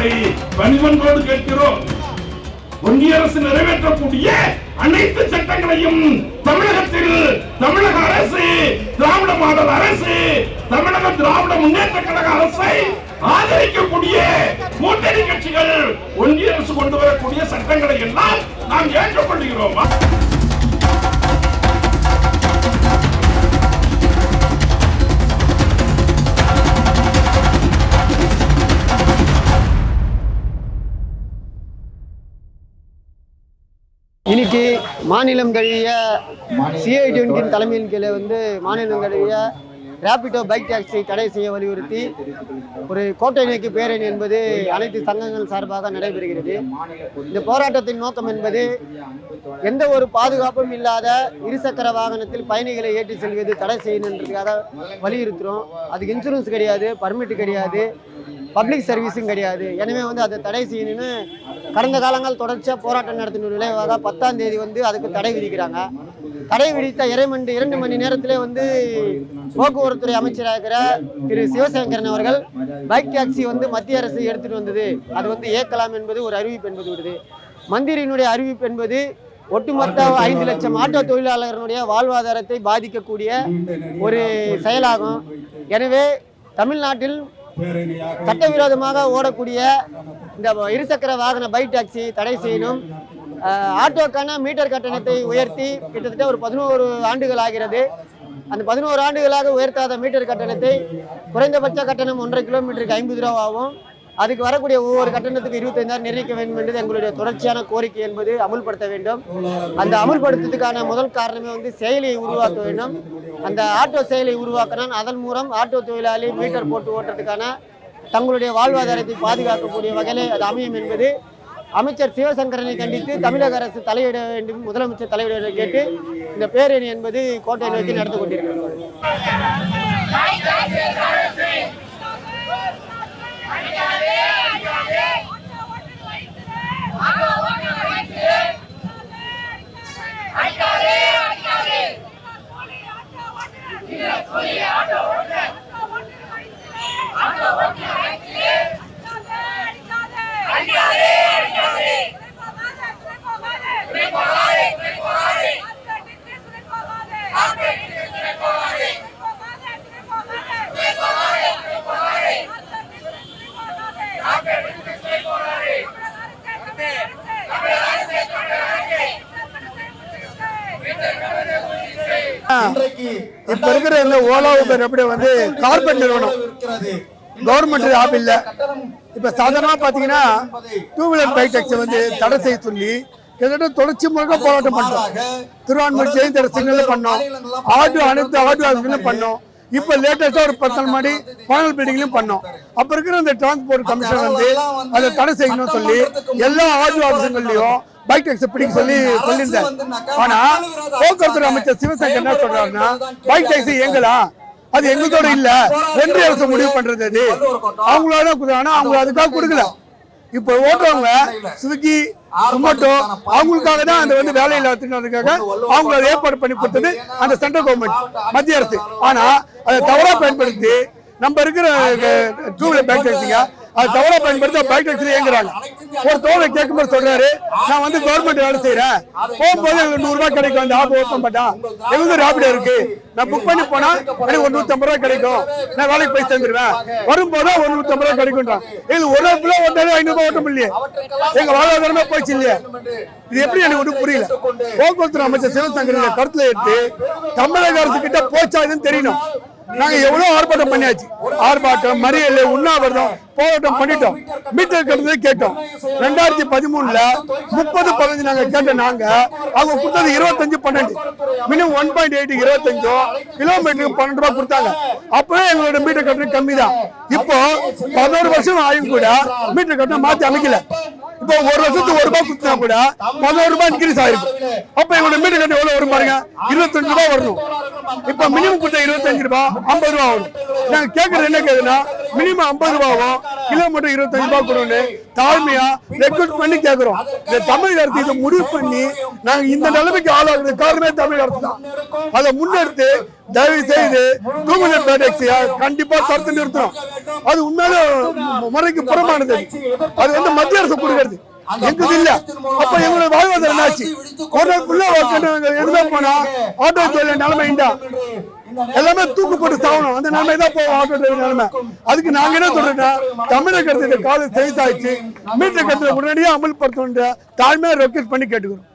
தமிழக பணிவன்போடு கேட்கிறோம். ஒன்றிய அரசு நிறைவேற்றக்கூடிய அனைத்து சட்டங்களையும் தமிழகத்தில் தமிழக அரசு திராவிட மாடல் அரசு தமிழக திராவிட முன்னேற்ற கழக அரசை ஆதரிக்கக்கூடிய கூட்டணி கட்சிகள் ஒன்றிய அரசு கொண்டு வரக்கூடிய சட்டங்களை எல்லாம் நாம் ஏற்றுக்கொள்கிறோம். மாநிலம் தழுவிய சிஐ டுவெண்ட்டின் தலைமையின் கீழே வந்து மாநிலம் தழுவிய ரேபிடோ பைக் டாக்ஸி தடை செய்ய வலியுறுத்தி ஒரு கோட்டை நோக்கி பேரணி என்பது அனைத்து சங்கங்கள் சார்பாக நடைபெறுகிறது. இந்த போராட்டத்தின் நோக்கம் என்பது எந்த ஒரு பாதுகாப்பும் இல்லாத இருசக்கர வாகனத்தில் பயணிகளை ஏற்றி செல்வது தடை செய்யணுன்றதுக்காக வலியுறுத்துகிறோம் அதுக்கு இன்சூரன்ஸ் கிடையாது பர்மிட் கிடையாது. பப்ளிக் சர்வீஸும் கிடையாது. எனவே வந்து அதை தடை செய்யணும்னு கடந்த காலங்கள் தொடர்ச்சியாக போராட்டம் நடத்தின விளைவாக பத்தாம் தேதி வந்து அதுக்கு தடை விதிக்கிறாங்க. தடை விதித்த இறைமண்டு இரண்டு மணி நேரத்திலே வந்து போக்குவரத்துறை அமைச்சராக இருக்கிற திரு சிவசங்கரன் அவர்கள் பைக் டாக்ஸி வந்து மத்திய அரசு எடுத்துட்டு வந்தது. அது வந்து இயக்கலாம் என்பது ஒரு அறிவிப்பு என்பது விடுது. மந்திரியினுடைய அறிவிப்பு என்பது ஒட்டுமொத்த ஐந்து லட்சம் ஆட்டோ தொழிலாளர்களுடைய வாழ்வாதாரத்தை பாதிக்கக்கூடிய ஒரு செயலாகும். எனவே தமிழ்நாட்டில் சட்டவிரோதமாக ஓடக்கூடிய இந்த இருசக்கர வாகன பைக் டாக்ஸி தடை செய்யணும். ஆட்டோக்கான மீட்டர் கட்டணத்தை உயர்த்தி கிட்டத்தட்ட ஒரு பதினோரு ஆண்டுகள் ஆகிறது. அந்த பதினோரு ஆண்டுகளாக உயர்த்தாத மீட்டர் கட்டணத்தை குறைந்தபட்ச கட்டணம் ஒன்றரை கிலோமீட்டருக்கு ஐம்பது ரூபா ஆகும் அதுக்கு வரக்கூடிய ஒவ்வொரு கட்டணத்துக்கு இருபத்தஞ்சாயிரம் நிர்ணயிக்க வேண்டும் என்பது எங்களுடைய தொடர்ச்சியான கோரிக்கை என்பது அமுல்படுத்த வேண்டும். அந்த அமுல்படுத்துறதுக்கான முதல் காரணமே வந்து செயலியை உருவாக்க வேண்டும். அந்த ஆட்டோ செயலை உருவாக்கினால் அதன் மூலம் ஆட்டோ தொழிலாளி மீட்டர் போட்டு ஓட்டுறதுக்கான தங்களுடைய வாழ்வாதாரத்தை பாதுகாக்கக்கூடிய வகையிலே அது அமையும் என்பது அமைச்சர் சிவசங்கரனை கண்டித்து தமிழக அரசு தலையிட வேண்டும். முதலமைச்சர் தலையிட வேண்டும் கேட்டு இந்த பேரணி என்பது கோட்டை நோக்கி நடந்து கொண்டிருக்கிறது. அழிக்கவே இப்ப இருக்கிற இந்த ஓலா ஊபர் எப்படி வந்து கார்பரேட் நிறுவனம் கவர்மெண்ட் ஆப் இல்ல. இப்ப சாதாரணமா பாத்தீங்கன்னா டூ வீலர் பைக் டாக்ஸி வந்து தடை செய்ய சொல்லி கிட்டத்தட்ட தொடர்ச்சி முழுக்க போராட்டம் பண்ணோம். திருவான்மூர் ஜெயந்தர சிக்னல் பண்ணோம். ஆட்டோ அனைத்து ஆட்டோ ஆஃபீஸ்லையும் பண்ணோம். இப்ப லேட்டஸ்டா ஒரு பத்து நாள் முன்னாடி பானல் பில்டிங்லயும் பண்ணோம். அப்ப இருக்கிற அந்த டிரான்ஸ்போர்ட் கமிஷன் வந்து அதை தடை செய்யணும்னு சொல்லி எல்லா ஆட்டோ ஆஃபீஸுங்கள்லயும் பைக் டாக்ஸி பிடிக்க சொல்லி சொல்லியிருந்தார். ஆனா போக்குவரத்து அமைச்சர் சிவசங்கர் என்ன சொல்றாருன்னா பைக் டாக்ஸி எங்கலாம் அது எங்களோட இல்ல. ஒன்றிய அரசு முடிவு பண்றது அது. அவங்களோட குடுறாங்கன்னா அவங்க அதுக்காக கொடுக்கல. இப்போ ஓட்டுறவங்க ஸ்விக்கி சொமேட்டோ அவங்களுக்காக தான் அந்த வந்து வச்சுக்கிறதுக்காக அவங்க அதை ஏற்பாடு பண்ணி கொடுத்தது அந்த சென்ட்ரல் கவர்மெண்ட் மத்திய அரசு. ஆனா அதை தவறா பயன்படுத்தி நம்ம இருக்கிற டூ வீலர் பைக் டாக்ஸிங்க அது தவறா பயன்படுத்தி பைக் டாக்ஸி இயங்குறாங்க ஒரு தோழை கேட்கும்போது சொல்றாரு நான் வந்து கவர்மெண்ட் வேலை செய்யறேன் போகும்போது எனக்கு நூறு ரூபாய் கிடைக்கும். அந்த ஆப் ஓப்பன் பண்ணா எங்க ராபிடோ இருக்கு? நான் புக் பண்ணி போனா எனக்கு ஒரு நூத்தி ரூபாய் கிடைக்கும். நான் வேலைக்கு போய் சேர்ந்துருவேன். வரும்போது ஒரு நூத்தி ரூபாய் கிடைக்கும்ன்றான். இது ஒரு நாள் ஃபுல்லா ஓட்டாலே ஐநூறு ரூபாய் ஓட்ட முடியலையே. எங்க வாழ்வாதாரமே போச்சு இல்லையா. இது எப்படி எனக்கு ஒன்றும் புரியல. போக்குவரத்து அமைச்சர் சிவசங்கரின் கருத்துல எடுத்து தமிழக அரசு கிட்ட போச்சா இதுன்னு தெரியணும். நாங்க எவ்வளவு ஆர்ப்பாட்டம் பண்ணியாச்சு. ஆர்ப்பாட்டம் மறியல் உண்ணாவிரதம் போராட்டம் பண்ணிட்டோம். மீட்டர் கட்டுறது கேட்டோம். ரெண்டாயிரத்தி பதிமூணுல முப்பது பதினஞ்சு நாங்க கேட்ட நாங்க அவங்க கொடுத்தது இருபத்தஞ்சு பன்னெண்டு. மினிமம் ஒன் பாயிண்ட் எயிட் இருபத்தஞ்சோ கிலோமீட்டருக்கு பன்னெண்டு ரூபாய் கொடுத்தாங்க. அப்பவே எங்களோட மீட்டர் கட்டணம் கம்மி தான். இப்போ பதினோரு வருஷம் ஆயும் கூட மீட்டர் கட்டணம் மாத்தி அமைக்கல. இப்போ ஒரு வருஷத்துக்கு ஒரு ரூபாய் கொடுத்தா கூட பதினோரு ரூபாய் இன்க்ரீஸ் ஆயிருக்கும் அப்ப எங்களோட மீட்டர் கட்டணம் எவ்வளவு வரும் பாருங்க? இருபத்தஞ்சு ரூபாய் வரணும். இப்ப மினிமம் கொடுத்த இருபத்தஞ்சு ரூபாய் ஐம்பது ரூபாய் வரும். நாங்க கேட்கறது என்ன கேக்குதுன்னா மினிமம் ஐம்பது ரூபாவும் கிலோமீட்டர் இருபத்தஞ்சு ரூபா கொடுன்னு தாழ்மையா ரெக்ரூட் பண்ணி கேட்கிறோம் இந்த தமிழ் அரசு இதை முடிவு பண்ணி நாங்க இந்த நிலைமைக்கு ஆளாகிறது காரணமே தமிழ் அரசு தான். அதை முன்னெடுத்து தயவு செய்து டூ மினிட் பேட்டக்ஸியா கண்டிப்பா தடுத்து நிறுத்தணும். அது உண்மையிலே முறைக்கு புறமானது அது வந்து மத்திய அரசு கொடுக்கிறது. எங்களுக்கு இல்ல? அப்ப எங்களோட வாழ்வாதாரம் என்னாச்சு? ஒரு நாள் ஃபுல்லா எதுவுமே போனா ஆட்டோ தொழில் நிலைமை எல்லாமே தூக்கு போட்டு சாகணும் அந்த நிலைமை தான் போவோம் ஆட்டோ டிரைவர் நிலைமை. அதுக்கு நாங்க என்ன சொல்றோம்னா தமிழக அரசு இந்த காலம் செய்தாச்சு மீட்டர் கட்டணத்தை உடனடியாக அமல்படுத்தணுன்ற தாழ்மையா ரெக்வெஸ்ட் பண்ணி கேட்டுக்கிறோம்.